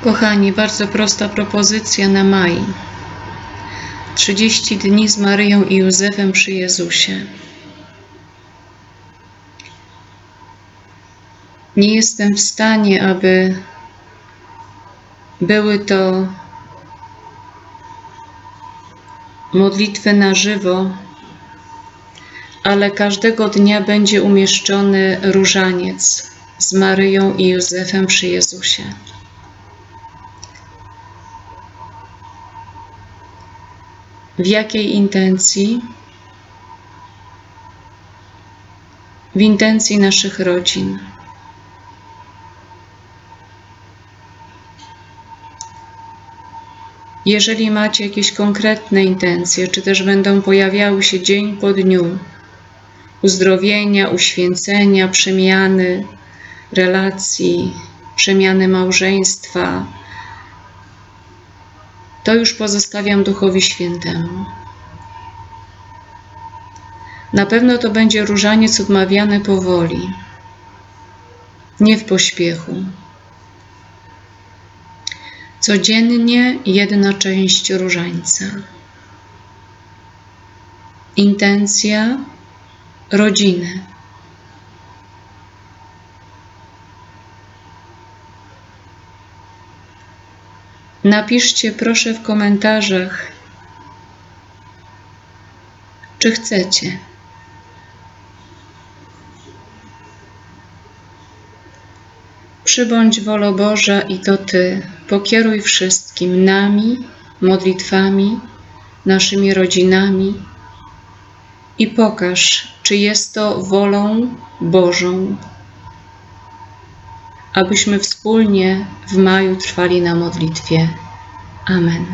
Kochani, bardzo prosta propozycja na maj. 30 dni z Maryją i Józefem przy Jezusie. Nie jestem w stanie, aby były to modlitwy na żywo, ale każdego dnia będzie umieszczony różaniec z Maryją i Józefem przy Jezusie. W jakiej intencji? W intencji naszych rodzin. Jeżeli macie jakieś konkretne intencje, czy też będą pojawiały się dzień po dniu, uzdrowienia, uświęcenia, przemiany relacji, przemiany małżeństwa, to już pozostawiam Duchowi Świętemu. Na pewno to będzie różaniec odmawiany powoli, nie w pośpiechu. Codziennie jedna część różańca. Intencja rodziny. Napiszcie proszę w komentarzach, czy chcecie. Przybądź wolo Boża i to Ty, pokieruj wszystkim nami, modlitwami, naszymi rodzinami i pokaż, czy jest to wolą Bożą, abyśmy wspólnie w maju trwali na modlitwie. Amen.